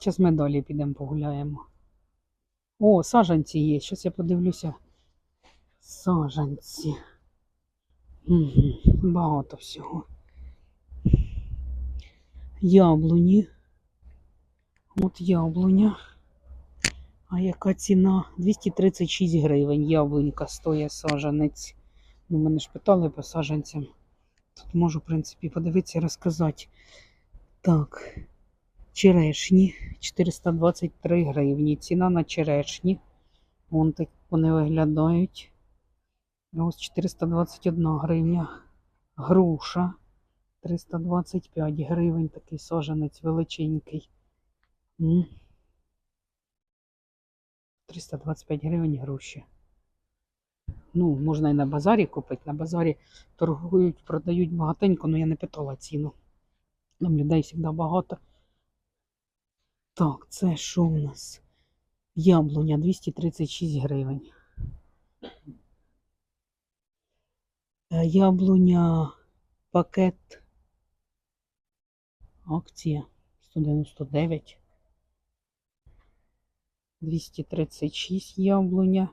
Зараз ми далі підемо погуляємо. О, саджанці є. Зараз я подивлюся. Саджанці. Угу. Багато всього. Яблуні. От яблуня. А яка ціна? 236 гривень. Яблунька стоїть саджанець. Ну, мене ж питали по саджанцям. Тут можу, в принципі, подивитися і розказати. Так, черешні 423 гривні. Ціна на черешні. Вон так вони виглядають. Ось 421 гривня. Груша 325 гривень. Такий саджанець величенький. 325 гривень груші. Ну, можна і на базарі купити. На базарі торгують, продають багатенько, але я не питала ціну. Там людей завжди багато. Так, це що у нас? Яблуня 236 гривень. Е, Яблуня пакет. Акція 199. 236 яблуня.